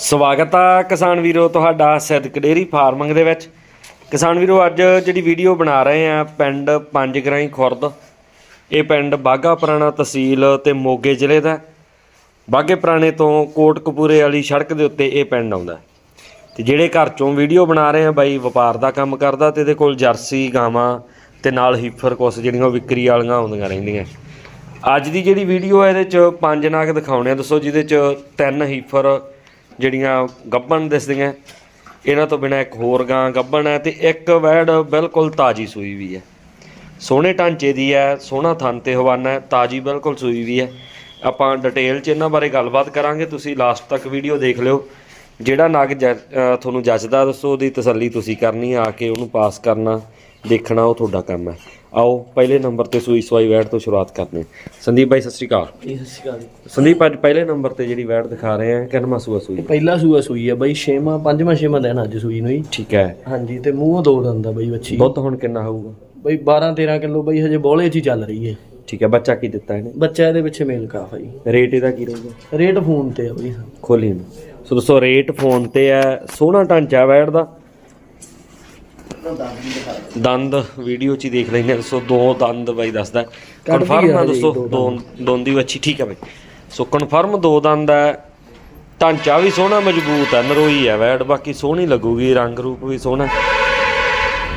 ਸਵਾਗਤ ਆ ਕਿਸਾਨ ਵੀਰੋ ਤੁਹਾਡਾ ਸਿੱਧਕ ਡੇਰੀ ਫਾਰਮਿੰਗ ਦੇ ਵਿੱਚ। ਕਿਸਾਨ ਵੀਰੋ, ਅੱਜ ਜਿਹੜੀ ਵੀਡੀਓ ਬਣਾ ਰਹੇ ਆ ਪਿੰਡ ਪੰਜ ਗਰਾਈ ਖੁਰਦ, ਇਹ ਪਿੰਡ ਬਾਗਾ ਪੁਰਾਣਾ ਤਹਿਸੀਲ ਤੇ ਮੋਗੇ ਜ਼ਿਲ੍ਹੇ ਦਾ ਬਾਗੇ ਪੁਰਾਣੇ ਤੋਂ ਕੋਟਕਪੂਰੇ ਵਾਲੀ ਸੜਕ ਦੇ ਉੱਤੇ ਇਹ ਪਿੰਡ ਆਉਂਦਾ ਤੇ ਜਿਹੜੇ ਘਰ ਚੋਂ ਵੀਡੀਓ ਬਣਾ ਰਹੇ ਆ ਬਾਈ, ਵਪਾਰ ਦਾ ਕੰਮ ਕਰਦਾ ਤੇ ਇਹਦੇ ਕੋਲ ਜਰਸੀ, ਗਾਵਾਂ ਤੇ ਨਾਲ ਹੀਫਰ ਕੁਸ ਜਿਹੜੀਆਂ ਉਹ ਵਿਕਰੀ ਵਾਲੀਆਂ ਆਉਂਦੀਆਂ ਰਹਿੰਦੀਆਂ। ਅੱਜ ਦੀ ਜਿਹੜੀ ਵੀਡੀਓ ਹੈ ਇਹਦੇ ਚ ਪੰਜ ਨਾਗ ਦਿਖਾਉਣੇ ਆ। ਦੱਸੋ ਜਿਹਦੇ ਚ ਤਿੰਨ ਹੀਫਰ ਜਿਹੜੀਆਂ ਗੱਬਣ ਦਿਸਦੀਆਂ, ਇਹਨਾਂ ਤੋਂ ਬਿਨਾ ਇੱਕ ਹੋਰ ਗਾਂ ਗੱਬਣ ਹੈ ਤੇ ਇੱਕ ਵੈੜ ਬਿਲਕੁਲ ਤਾਜੀ ਸੂਈ ਵੀ ਹੈ। ਸੋਹਣੇ ਢਾਂਚੇ ਦੀ ਹੈ, ਸੋਹਣਾ ਥਣ ਤੇ ਹਵਾਨਾ ਹੈ, ਤਾਜੀ ਬਿਲਕੁਲ ਸੂਈ ਵੀ ਹੈ। ਆਪਾਂ ਡਿਟੇਲ ਚ ਇਹਨਾਂ ਬਾਰੇ ਗੱਲਬਾਤ ਕਰਾਂਗੇ, ਤੁਸੀਂ ਲਾਸਟ ਤੱਕ ਵੀਡੀਓ ਦੇਖ ਲਿਓ। ਜਿਹੜਾ ਨਾਗ ਜ- ਤੁਹਾਨੂੰ ਜੱਜਦਾ, ਦੱਸੋ ਉਹਦੀ ਤਸੱਲੀ ਤੁਸੀਂ ਕਰਨੀ ਆ ਕੇ ਉਹਨੂੰ ਪਾਸ ਕਰਨਾ, ਦੇਖਣਾ ਉਹ ਤੁਹਾਡਾ ਕੰਮ ਹੈ। ਆਓ ਪਹਿਲੇ ਨੰਬਰ ਤੇ ਸੂਈ ਸਵਾਈ ਵੈੜ ਤੋਂ ਸ਼ੁਰੂਆਤ ਕਰਦੇ ਹਾਂ ਸੰਦੀਪ ਭਾਈ ਸਤਿ ਸ਼੍ਰੀ ਅਕਾਲ। ਇਹ ਸਤਿ ਸ਼੍ਰੀ ਅਕਾਲ ਜੀ। ਸੰਦੀਪ ਅੱਜ ਪਹਿਲੇ ਨੰਬਰ ਤੇ ਜਿਹੜੀ ਵੈੜ ਦਿਖਾ ਰਹੇ ਆ ਕਿੰਨਵਾਂ ਸੂਆ ਸੂਈ? ਪਹਿਲਾ ਸੂਆ ਸੂਈ ਆ ਬਾਈ ਛੇਵਾਂ ਪੰਜਵਾਂ ਛੇਵਾਂ ਦਿਨ ਅੱਜ ਸੂਈ ਨੂੰ ਜੀ ਠੀਕ ਹੈ। ਹਾਂਜੀ ਤੇ ਮੂੰਹੋਂ ਦੋ ਦੰਦਾ ਬਾਈ ਬੱਚੀ ਦੁੱਧ ਹੁਣ ਕਿੰਨਾ ਹੋਊਗਾ? ਬਾਈ 12 13 ਕਿਲੋ ਬਾਈ ਹਜੇ ਬੋਲੇ 'ਚ ਹੀ ਚੱਲ ਰਹੀ ਹੈ। ਠੀਕ ਹੈ ਬੱਚਾ ਕੀ ਦਿੱਤਾ ਇਹਨੇ? ਬੱਚਾ ਇਹਦੇ ਪਿੱਛੇ ਮੇਲ ਕਾਫ ਆ ਜੀ ਰੇਟ ਇਹਦਾ ਕੀ ਰਹੂਗਾ? ਰੇਟ ਫੋਨ ਤੇ ਆ ਬਾਈ। ਖੋਲੀ ਨੂੰ। ਸੋ ਦੋਸਤੋ ਰੇਟ ਫੋਨ ਤੇ ਹੈ ਸੋਹਣਾ ਢਾਂਚਾ ਵੈੜ ਦਾ। ਦੰਦ ਵੀਡੀਓ ਚ ਹੀ ਦੇਖ ਲੈਂਦੇ ਹਾਂ। ਸੋ ਦੋ ਦੰਦ ਬਾਈ ਦੱਸਦਾ। ਕਨਫਰਮ ਆ ਆ ਦੋਸਤੋ ਦੋ ਦੋ ਦੋਂਦੀ। ਵੱਛੀ ਠੀਕ ਹੈ ਬਾਈ। ਸੋ ਕਨਫਰਮ ਦੋ ਦੰਦ ਹੈ ਢਾਂਚਾ ਵੀ ਸੋਹਣਾ ਮਜ਼ਬੂਤ ਹੈ ਨਰੋਈ ਹੈ ਵੈੜ। ਬਾਕੀ ਸੋਹਣੀ ਲੱਗੂਗੀ ਰੰਗ ਰੂਪ ਵੀ ਸੋਹਣਾ।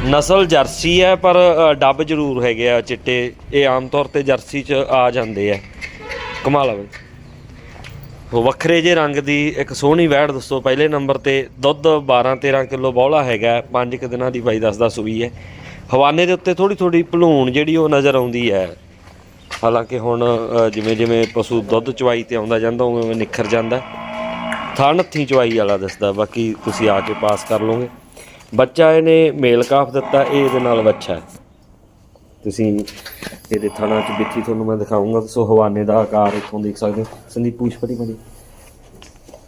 ਨਸਲ ਜਰਸੀ ਹੈ ਪਰ ਅ, ਡੱਬ ਜ਼ਰੂਰ ਹੈਗੇ ਆ ਚਿੱਟੇ। ਇਹ ਆਮ ਤੌਰ ਤੇ ਜਰਸੀ ਚ ਆ ਜਾਂਦੇ ਆ। ਕਮਾਲ ਆ ਬਾਈ। ਵੱਖਰੇ ਜੇ ਰੰਗ ਦੀ ਇੱਕ ਸੋਹਣੀ ਵੈੜ ਦੱਸੋ, ਪਹਿਲੇ ਨੰਬਰ ਤੇ ਦੁੱਧ 12 13 ਕਿਲੋ ਬੌਲਾ ਹੈਗਾ, ਪੰਜ ਕੁ ਦਿਨਾਂ ਦੀ ਬਾਈ ਦੱਸਦਾ ਸੂਈ ਹੈ। ਹਵਾਨੇ ਦੇ ਉੱਤੇ ਥੋੜੀ ਥੋੜੀ ਭਲੂਣ ਜਿਹੜੀ ਉਹ ਨਜ਼ਰ ਆਉਂਦੀ ਹੈ। ਹਾਲਾਂਕਿ ਹੁਣ ਜਿਵੇਂ ਜਿਵੇਂ ਪਸ਼ੂ ਦੁੱਧ ਚਵਾਈ ਤੇ ਆਉਂਦਾ ਜਾਂਦਾ, ਉਵੇਂ ਉਵੇਂ ਨਿਖਰ ਜਾਂਦਾ। ਥਣ ਹੱਥੀਂ ਚਵਾਈ ਵਾਲਾ ਦੱਸਦਾ, ਬਾਕੀ ਤੁਸੀਂ ਆ ਕੇ ਪਾਸ ਕਰ ਲਓਗੇ। ਬੱਚਾ ਇਹਨੇ ਮੇਲ ਕਾਫ ਦਿੱਤਾ, ਇਹ ਇਹਦੇ ਨਾਲ ਬੱਚਾ ਹੈ। ਤੁਸੀਂ ਇਹਦੇ ਥਾਣਾ ਚ ਬਿੱਠੀ ਤੁਹਾਨੂੰ ਮੈਂ ਦਿਖਾਉਂਗਾ ਸੋ ਹਵਾਨੇ ਦਾ ਆਕਾਰ ਇੱਥੋਂ ਦੇਖ ਸਕਦੇ ਹੋ। ਸੰਦੀਪ, ਪੂਛ ਫੜੀ ਫੜੀ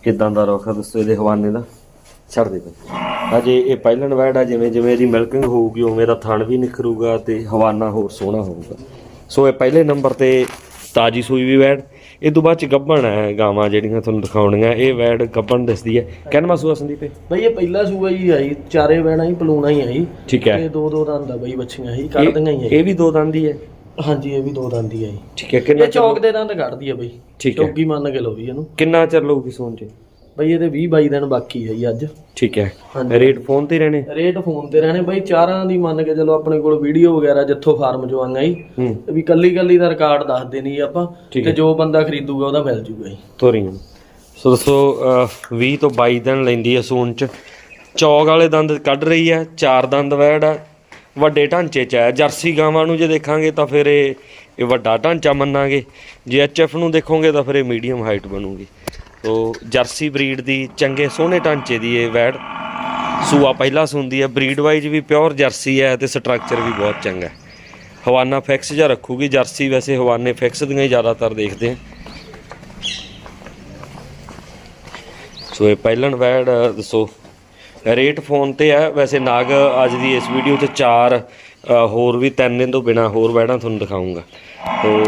ਕਿਦਾਂ ਦਾ ਰੋਖਾ ਦੱਸੋ ਇਹਦੇ ਹਵਾਨੇ ਦਾ? ਛੱਡ ਦੇ ਭਾਈ। ਅਜੇ ਇਹ ਪਹਿਲਣ ਵੈੜ ਆ, ਜਿਵੇਂ ਜਿਵੇਂ ਇਹਦੀ ਮਿਲਕਿੰਗ ਹੋਊਗੀ, ਉਵੇਂ ਦਾ ਥਣ ਵੀ ਨਿਖਰੂਗਾ ਤੇ ਹਵਾਨਾ ਹੋਰ ਸੋਹਣਾ ਹੋਊਗਾ। ਸੋ ਇਹ ਪਹਿਲੇ ਨੰਬਰ ਤੇ ਤਾਜੀ ਸੂਈ ਵੀ ਵੈੜ ਇਹ ਤੋਂ ਬਾਅਦ ਚ ਗੱਭਣ ਹੈ ਗਾਵਾਂ ਜਿਹੜੀਆਂ ਤੁਹਾਨੂੰ ਦਿਖਾਉਣੀਆਂ ਇਹ ਵੈੜ ਗੱਭਣ ਦਿਸਦੀ ਹੈ। ਕਹਿਣਾ ਸੂਆ ਸੰਦੀਪ ਇਹ? ਬਾਈ ਇਹ ਪਹਿਲਾ ਸੂਆ ਹੀ ਆਈ ਚਾਰੇ ਬੈਣਾ ਹੀ ਪਲੂਣਾ ਹੀ ਆਈ। ਠੀਕ ਹੈ। ਤੇ ਦੋ ਦੋ ਦੰਦਾ ਬਾਈ ਬੱਚੀਆਂ ਹੀ ਕੱਢਦੀਆਂ ਹੀ ਇਹ ਆਈ ਇਹ ਵੀ ਦੋ ਦੰਦੀ ਹੈ ਹਾਂਜੀ ਇਹ ਵੀ ਦੋ ਦੰਦੀ ਆਈ ਠੀਕ ਹੈ ਕਿੰਨਾ ਇਹ ਚੌਕ ਦੇ ਦੰਦ ਕੱਢਦੀ ਆ ਬਾਈ। ਠੀਕ ਹੈ। ਚੌਕੀ ਮੰਨ ਕੇ ਲਓ ਵੀ ਇਹਨੂੰ। ਕਿੰਨਾ ਚਿਰ ਲਊਗੀ ਸੋਨ ਚ? ਬਾਈ ਇਹਦੇ 20 22 ਦਿਨ ਬਾਕੀ ਆ ਜੀ ਅੱਜ। ਠੀਕ ਹੈ। ਰੇਟ ਫੋਨ ਤੇ ਹੀ ਰਹਿਣੇ? ਰੇਟ ਫੋਨ ਤੇ ਰਹਿਣੇ। ਬਾਈ ਚਾਰਾਂ ਦੀ ਮੰਨ ਕੇ ਚਲੋ ਆਪਣੇ ਕੋਲ ਵੀਡੀਓ ਵਗੈਰਾ ਜਿੱਥੋਂ ਫਾਰਮ ਚੋਂ ਆਈਆਂ ਜੀ। ਹੂੰ। ਵੀ ਕੱਲੀ ਕੱਲੀ ਦਾ ਰਿਕਾਰਡ ਦੱਸ ਦੇਣੀ ਆਪਾਂ। ਤੇ ਜੋ ਬੰਦਾ ਖਰੀਦੂਗਾ ਉਹਦਾ ਮਿਲ ਜੂਗਾ ਜੀ। ਤੋਰੀਆਂ ਸੋ ਅਹ, 20 ਤੋਂ 22 ਦਿਨ ਲੈਂਦੀ ਹੈ ਸੂਨ ਚ। ਚੌਗ ਵਾਲੇ ਦੰਦ ਕੱਢ ਰਹੀ ਹੈ ਚਾਰ ਦੰਦ ਵੈੜ ਹੈ ਵੱਡੇ ਢਾਂਚੇ ਚ ਹੈ ਜਰਸੀ ਗਾਵਾਂ ਨੂੰ ਜੇ ਦੇਖਾਂਗੇ ਤਾਂ ਫਿਰ ਇਹ ਇਹ ਵੱਡਾ ਢਾਂਚਾ ਮੰਨਾਂਗੇ। ਜੇ ਐਚਐਫ ਨੂੰ ਦੇਖੋਗੇ ਤਾਂ ਫਿਰ ਇਹ ਮੀਡੀਅਮ ਹਾਈਟ ਬਣੂਗੀ। ਤੋ ਜਰਸੀ ਬਰੀਡ ਦੀ ਚੰਗੇ ਸੋਹਣੇ ਢਾਂਚੇ ਦੀ ਇਹ ਵੈੜ ਸੂਆ ਪਹਿਲਾ ਸੁੰਦੀ ਹੈ, ਬਰੀਡ ਵਾਈਜ਼ ਵੀ ਪਿਓਰ ਜਰਸੀ ਹੈ ਤੇ ਸਟਰਕਚਰ ਵੀ ਬਹੁਤ ਚੰਗਾ ਹੈ। ਹਵਾਨਾ ਫਿਕਸ ਜਾਂ ਰੱਖੂਗੀ, ਜਰਸੀ ਵੈਸੇ ਹਵਾਨੇ ਫਿਕਸ ਦੀਆਂ ਹੀ ਜ਼ਿਆਦਾਤਰ ਦੇਖਦੇ ਹਾਂ। ਸੋ ਇਹ ਪਹਿਲਣ ਵੈੜ, ਦੱਸੋ। ਰੇਟ ਫੋਨ ਤੇ ਹੈ, ਵੈਸੇ ਨਾਗ ਅੱਜ ਦੀ ਇਸ ਵੀਡੀਓ 'ਚ ਚਾਰ ਹੋਰ ਵੀ ਤਿੰਨ ਤੋਂ ਬਿਨਾ ਹੋਰ ਵੈੜਾਂ ਤੁਹਾਨੂੰ ਦਿਖਾਉਂਗਾ ਤੋ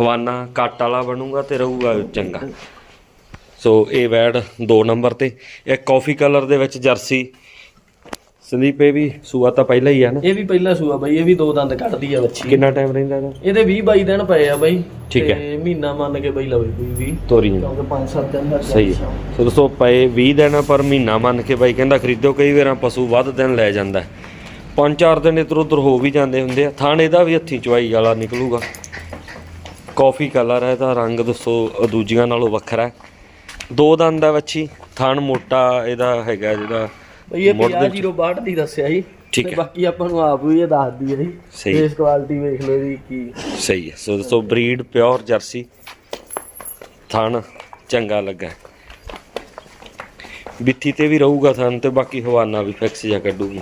ਹਵਾਨਾ ਕੱਟ ਵਾਲਾ ਬਣੂਗਾ ਤੇ ਰਹੂਗਾ ਚੰਗਾ। ਸੋ ਇਹ ਵੈੜ 2 ਨੰਬਰ ਤੇ। ਇਹ ਕਾਫੀ ਕਲਰ ਦੇ ਵਿੱਚ ਜਰਸੀ। ਸੰਦੀਪ ਇਹ ਵੀ ਸੂਆ ਤਾਂ ਪਹਿਲਾਂ ਹੀ ਆ ਨਾ? ਇਹ ਵੀ ਪਹਿਲਾ ਸੂਆ ਬਾਈ ਇਹ ਵੀ ਦੋ ਦੰਦ ਕੱਢਦੀ ਆ ਬੱਚੀ। ਕਿੰਨਾ ਟਾਈਮ ਰਹਿੰਦਾ ਇਹਦਾ? ਇਹਦੇ 20 22 ਦਿਨ ਪਏ ਆ ਬਾਈ। ਠੀਕ ਹੈ। ਤੇ ਮਹੀਨਾ ਮੰਨ ਕੇ ਬਾਈ ਲਵੇ ਕੋਈ ਵੀ। ਤੋਰੀਆਂ ਕਿਉਂਕਿ 5-7 ਦਿਨ ਦਾ ਸਹੀ ਹੈ। ਸੋ ਦੋਸਤੋ ਪਏ 20 ਦਿਨ ਪਰ ਮਹੀਨਾ ਮੰਨ ਕੇ ਬਾਈ ਕਹਿੰਦਾ ਖਰੀਦੋ ਕਈ ਵਾਰਾਂ ਪਸ਼ੂ ਵੱਧ ਦਿਨ ਲੈ ਜਾਂਦਾ। ਪੰਜ ਚਾਰ ਦਿਨ ਇਧਰ ਉਧਰ ਹੋ ਵੀ ਜਾਂਦੇ ਹੁੰਦੇ ਆ। ਥਾਣ ਇਹਦਾ ਵੀ ਹੱਥੀਂ ਚਵਾਈ ਵਾਲਾ ਨਿਕਲੂਗਾ। ਕਾਫੀ ਕਲਰ ਹੈ ਇਹਦਾ ਰੰਗ ਦੱਸੋ ਦੂਜੀਆਂ ਨਾਲੋਂ ਵੱਖਰਾ ਹੈ। ਦੋ ਦੰਦ ਦਾ ਵੱਛੀ ਥਣ ਮੋਟਾ ਇਹਦਾ ਹੈਗਾ ਜਿਹੜਾ ਇਹ ਮੁੱਢ ਦੇ 50 ਦੀ ਦੱਸਿਆ ਸੀ ਠੀਕ ਤੇ ਹੈ। ਬਾਕੀ ਆਪਾਂ ਨੂੰ ਆਪ ਵੀ ਇਹ ਦੱਸਦੀ ਹੈ ਜੀ। ਸਹੀ। ਫੇਸ ਕੁਆਲਿਟੀ ਵੇਖ ਲਓ ਜੀ ਕੀ। ਸਹੀ ਹੈ। ਸੋ ਦੋਸਤੋ ਬਰੀਡ ਪਿਓਰ ਜਰਸੀ ਥਣ ਚੰਗਾ ਲੱਗਾ। ਬਿੱਥੀ ਤੇ ਵੀ ਰਹੂਗਾ ਥਣ ਤੇ ਬਾਕੀ ਹਵਾਨਾ ਵੀ ਫਿਕਸ ਜਾਂ ਕੱਢੂਗੀ।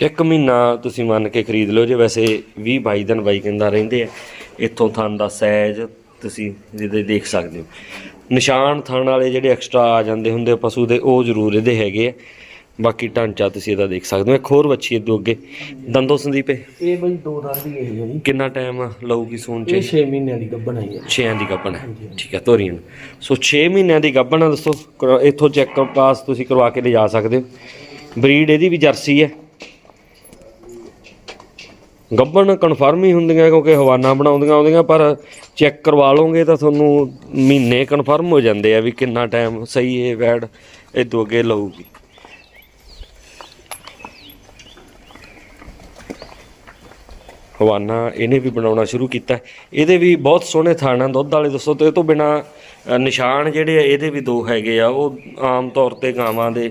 ਇੱਕ ਮਹੀਨਾ ਤੁਸੀਂ ਮੰਨ ਕੇ ਖਰੀਦ ਲਓ ਜੇ ਵੈਸੇ 20 22 ਦਿਨ ਬਾਈ ਕਹਿੰਦਾ ਰਹਿੰਦੇ ਆ ਇੱਥੋਂ ਥਣ ਦਾ ਸਾਈਜ਼ ਤੁਸੀਂ ਇਹਦੇ ਦੇਖ ਸਕਦੇ ਹੋ। ਨਿਸ਼ਾਨ ਥਣ ਵਾਲੇ ਜਿਹੜੇ ਐਕਸਟਰਾ ਆ ਜਾਂਦੇ ਹੁੰਦੇ ਪਸ਼ੂ ਦੇ ਉਹ ਜ਼ਰੂਰ ਇਹਦੇ ਹੈਗੇ ਆ। ਬਾਕੀ ਢਾਂਚਾ ਤੁਸੀਂ ਇਹਦਾ ਦੇਖ ਸਕਦੇ ਹੋ। ਇੱਕ ਹੋਰ ਵੱਛੀ ਇਦੋਂ ਅੱਗੇ। ਦੰਦੋ ਸੰਦੀਪੇ। ਇਹ ਬਈ ਦੋ ਦੰਦ ਦੀ ਹੈ ਜੀ। ਕਿੰਨਾ ਟਾਈਮ ਲਊਗੀ ਸੂਣ ਚ? ਇਹ 6 ਮਹੀਨਿਆਂ ਦੀ ਗੱਭਣ ਹੈ 6 ਦੀ ਗੱਭਣ ਹੈ ਠੀਕ ਹੈ ਤੋਰੀਆਂ ਸੋ 6 ਮਹੀਨਿਆਂ ਦੀ ਗੱਭਣ ਆ ਦੋਸਤੋ ਇੱਥੋਂ ਚੈੱਕ ਪਾਸ ਤੁਸੀਂ ਕਰਵਾ ਕੇ ਲਿਜਾ ਸਕਦੇ ਹੋ। ਬਰੀਡ ਇਹਦੀ ਵੀ ਜਰਸੀ ਹੈ ਗੱਭਣ ਕਨਫਰਮ ਹੀ ਹੁੰਦੀਆਂ ਕਿਉਂਕਿ ਹਵਾਨਾ ਬਣਾਉਂਦੀਆਂ ਆਉਂਦੀਆਂ, ਪਰ ਚੈੱਕ ਕਰਵਾ ਲਓਗੇ ਤਾਂ ਤੁਹਾਨੂੰ ਮਹੀਨੇ ਕਨਫਰਮ ਹੋ ਜਾਂਦੇ ਆ ਵੀ ਕਿੰਨਾ ਟਾਈਮ ਸਹੀ ਇਹ ਵੈਡ ਇਦੋਂ ਅੱਗੇ ਲਊਗੀ। ਹਵਾਨਾ ਇਹਨੇ ਵੀ ਬਣਾਉਣਾ ਸ਼ੁਰੂ ਕੀਤਾ। ਹੈ। ਇਹਦੇ ਵੀ ਬਹੁਤ ਸੋਹਣੇ ਥਾਣਾ ਦੁੱਧ ਵਾਲੇ ਦੱਸੋ ਤੇ ਇਹ ਤੋਂ ਬਿਨਾ ਨਿਸ਼ਾਨ ਜਿਹੜੇ ਆ ਇਹਦੇ ਵੀ ਦੋ ਹੈਗੇ ਆ। ਉਹ ਆਮ ਤੌਰ ਤੇ ਗਾਵਾਂ ਦੇ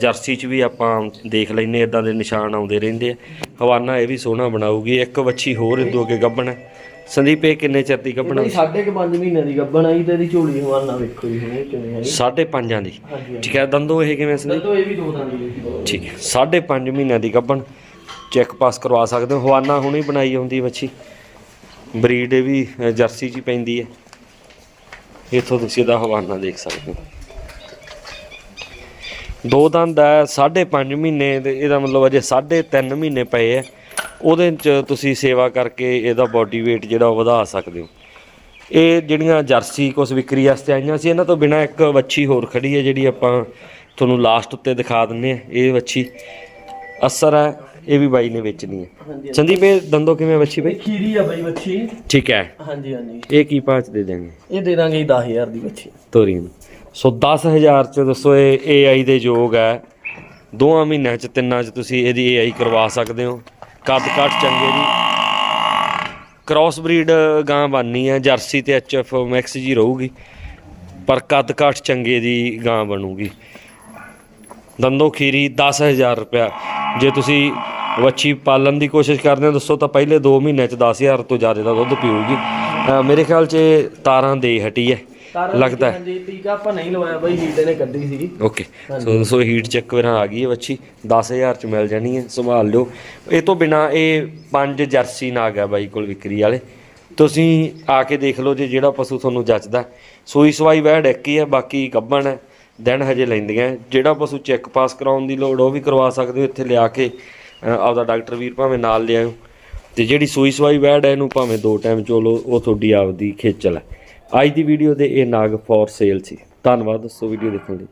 ਜਰਸੀ 'ਚ ਵੀ ਆਪਾਂ ਦੇਖ ਲੈਨੇ ਇਦਾਂ ਦੇ ਨਿਸ਼ਾਨ ਆਉਂਦੇ ਰਹਿੰਦੇ ਆ। ਹਵਾਨਾ ਇਹ ਵੀ ਸੋਹਣਾ ਬਣਾਊਗੀ ਇੱਕ ਵੱਛੀ ਹੋਰ ਇਦੋਂ ਅੱਗੇ ਗੱਭਣ ਹੈ ਸੰਦੀਪ ਇਹ ਕਿੰਨੇ ਚਿਰ ਦੀ ਗੱਭਣ ਬਈ ਸਾਢੇ ਕੁ ਪੰਜ ਮਹੀਨਿਆਂ ਦੀ ਗੱਭਣ ਆਈ ਤੇ ਇਹਦੀ ਝੋਲੀ ਹਵਾਨਾ ਵੇਖੋ ਜੀ ਹੁਣੇ ਕਿਵੇਂ ਹੈ ਸਾਢੇ ਪੰਜਾਂ ਦੀ। ਠੀਕ ਹੈ ਦੰਦੋ ਇਹ ਕਿਵੇਂ ਸੰਦੀਪ? ਦੰਦੋ ਇਹ ਵੀ ਦੋ ਦੰਦ ਠੀਕ ਹੈ ਸਾਢੇ ਪੰਜ ਮਹੀਨਿਆਂ ਦੀ ਗੱਭਣ ਚੈੱਕ ਪਾਸ ਕਰਵਾ ਸਕਦੇ ਹੋ। ਹਵਾਨਾ ਹੁਣੇ ਬਣਾਈ ਹੁੰਦੀ ਵੱਛੀ ਬਰੀਡ ਇਹ ਵੀ ਜਰਸੀ 'ਚ ਹੀ ਪੈਂਦੀ ਹੈ। ਇੱਥੋਂ ਤੁਸੀਂ ਇਹਦਾ ਹਵਾਨਾ ਦੇਖ ਸਕਦੇ ਹੋ। ਦੋ ਦੰਦ ਹੈ, ਸਾਢੇ ਪੰਜ ਮਹੀਨੇ ਤੇ ਇਹਦਾ ਮਤਲਬ ਅਜੇ ਸਾਢੇ ਤਿੰਨ ਮਹੀਨੇ ਪਏ ਹੈ। ਉਹਦੇ 'ਚ ਤੁਸੀਂ ਸੇਵਾ ਕਰਕੇ ਇਹਦਾ ਬਾਡੀ weight ਜਿਹੜਾ ਉਹ ਵਧਾ ਸਕਦੇ ਹੋ। ਇਹ ਜਿਹੜੀਆਂ ਜਰਸੀ ਕੁਛ ਵਿਕਰੀ ਵਾਸਤੇ ਆਈਆਂ ਸੀ, ਇਹਨਾਂ ਤੋਂ ਬਿਨਾ ਇੱਕ ਵੱਛੀ ਹੋਰ ਖੜੀ ਹੈ, ਜਿਹੜੀ ਆਪਾਂ ਤੁਹਾਨੂੰ ਲਾਸਟ ਉੱਤੇ ਦਿਖਾ ਦਿੰਨੇ ਆ ਇਹ ਵੱਛੀ ਅਸਰ ਹੈ ਇਹ ਵੀ ਬਾਈ ਨੇ ਵੇਚਣੀ ਹੈ। ਹਾਂਜੀ ਸੰਦੀਪ ਇਹ ਦੰਦੋ ਕਿਵੇਂ ਇਹ ਬਾਈ? ਖੀਰੀ ਆ ਬਈ ਬੱਚੀ ਠੀਕ ਹੈ। ਹਾਂਜੀ ਹਾਂਜੀ। ਇਹ ਕੀ ਪਾਂਚ ਦੇ ਦੇਣਗੇ ਇਹ ਦੇ ਦਾਂਗੇ 10000 ਦੀ ਬੱਚੀ ਤੋਰੀ ਨੂੰ। ਸੋ 10000 ਚ ਦੱਸੋ ਇਹ AI ਦੇ ਯੋਗ ਹੈ। ਦੋਆਂ ਮਹੀਨਿਆਂ ਚ ਤਿੰਨਾਂ ਚ ਤੁਸੀਂ ਇਹਦੀ AI ਕਰਵਾ ਸਕਦੇ ਹੋ। ਕੱਦ ਕਾਠ ਚੰਗੇ ਦੀ ਕ੍ਰਾਸ ਬਰੀਡ ਗਾਂ ਬਣਨੀ ਹੈ। ਜਰਸੀ ਤੇ ਐਚਐਫ ਮੈਕਸ ਜੀ ਰਹੂਗੀ। ਪਰ ਕੱਦ ਕਾਠ ਚੰਗੇ ਦੀ ਗਾਂ ਬਣੂਗੀ। ਦੰਦੋ ਖੀਰੀ 10000 ਰੁਪਇਆ। ਜੇ ਤੁਸੀਂ ਵੱਛੀ ਪਾਲਣ ਦੀ ਕੋਸ਼ਿਸ਼ ਕਰਦੇ ਹੋ ਦੱਸੋ ਤਾਂ ਪਹਿਲੇ 2 ਮਹੀਨਿਆਂ ਚ 10000 ਤੋਂ ਜ਼ਿਆਦਾ ਦਾ ਦੁੱਧ ਪੀਊਗੀ। ਮੇਰੇ ਖਿਆਲ 'ਚ ਇਹ ਤਾਰਾਂ ਦੇ ਹਟੀ ਹੈ ਲੱਗਦਾ ਹੈ। ਹਾਂਜੀ ਟੀਕਾ ਆਪਾਂ ਨਹੀਂ ਲਵਾਇਆ ਬਈ ਹੀਟੇ ਨੇ ਕੱਢੀ ਸੀ। Okay so so heat check ਕਰਾਂ ਆ ਗਈ ਹੈ ਬੱਚੀ 10000 ਚ ਮਿਲ ਜਾਣੀ ਹੈ ਸੰਭਾਲ ਲਿਓ। ਇਹ ਤੋਂ ਬਿਨਾ ਇਹ ਪੰਜ ਜਰਸੀ ਨਾਗ ਹੈ ਬਾਈ ਕੋਲ ਵਿਕਰੀ ਵਾਲੇ। ਤੁਸੀਂ ਆ ਕੇ ਦੇਖ ਲਓ ਜੇ ਜਿਹੜਾ ਪਸ਼ੂ ਤੁਹਾਨੂੰ ਜੱਚਦਾ ਸੂਈ ਸਵਾਈ ਵੈੜ ਇੱਕ ਹੀ ਹੈ ਬਾਕੀ ਗੱਭਣ ਹੈ ਦਿਨ ਹਜੇ ਲੈਂਦੀਆਂ ਹੈ। ਜਿਹੜਾ ਪਸ਼ੂ ਚੈੱਕ ਪਾਸ ਕਰਾਉਣ ਦੀ ਲੋੜ ਉਹ ਵੀ ਕਰਵਾ ਸਕਦੇ ਹੋ ਇੱਥੇ ਲਿਆ ਕੇ। ਆਪਦਾ ਡਾਕਟਰ ਵੀਰ ਭਾਵੇਂ ਨਾਲ ਲਿਆਓ ਤੇ ਜਿਹੜੀ ਸੂਈ ਸਵਾਈ ਵੈੜ ਹੈ ਇਹਨੂੰ ਭਾਵੇਂ ਦੋ ਟਾਈਮ ਚੋਲੋ ਉਹ ਤੁਹਾਡੀ ਆਪਦੀ ਖੇਚਲ ਹੈ ਅੱਜ ਦੀ ਵੀਡੀਓ ਦੇ ਇਹ ਨਾਗ ਫੋਰ ਸੇਲ ਸੀ। ਧੰਨਵਾਦ ਦੋਸਤੋ ਵੀਡੀਓ ਦੇਖਣ ਲਈ।